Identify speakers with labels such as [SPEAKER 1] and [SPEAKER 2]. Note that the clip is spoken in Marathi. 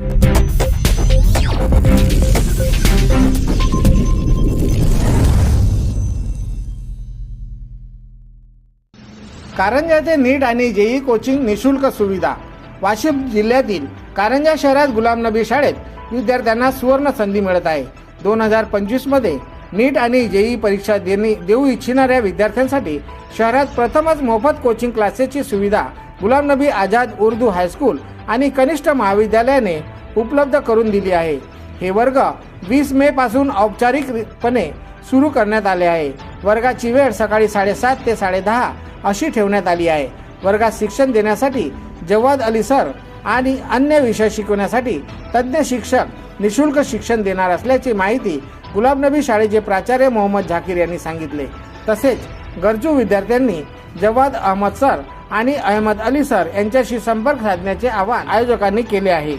[SPEAKER 1] कारंजाचे नीट आणि जेई कोचिंग निशुल्क सुविधा. वाशिम जिल्ह्यातील कारंजा शहरात गुलाम नबी शाळेत विद्यार्थ्यांना सुवर्ण संधी मिळत आहे. दोन हजार पंचवीसमध्ये नीट आणि जेई परीक्षा देणे देऊ इच्छिणाऱ्या विद्यार्थ्यांसाठी शहरात प्रथमच मोफत कोचिंग क्लासेसची सुविधा गुलाम नबी आझाद उर्दू हायस्कूल आणि कनिष्ठ महाविद्यालयाने उपलब्ध करून दिली आहे. हे वर्ग वीस मे पासून औपचारिकपणे सुरू करण्यात आले आहे. वर्गाची वेळ सकाळी साडेसात ते साडेदहा अशी ठेवण्यात आली आहे. वर्गात शिक्षण देण्यासाठी जवाद अली सर आणि अन्य विषय शिकवण्यासाठी तज्ज्ञ शिक्षक निशुल्क शिक्षण देणार असल्याची माहिती गुलाब नबी शाळेचे प्राचार्य मोहम्मद झाकीर यांनी सांगितले. तसेच गरजू विद्यार्थ्यांनी जवाद अहमद सर आणि अहमद अली सर यांच्याशी संपर्क साधण्याचे आवाहन आयोजकांनी केले आहे.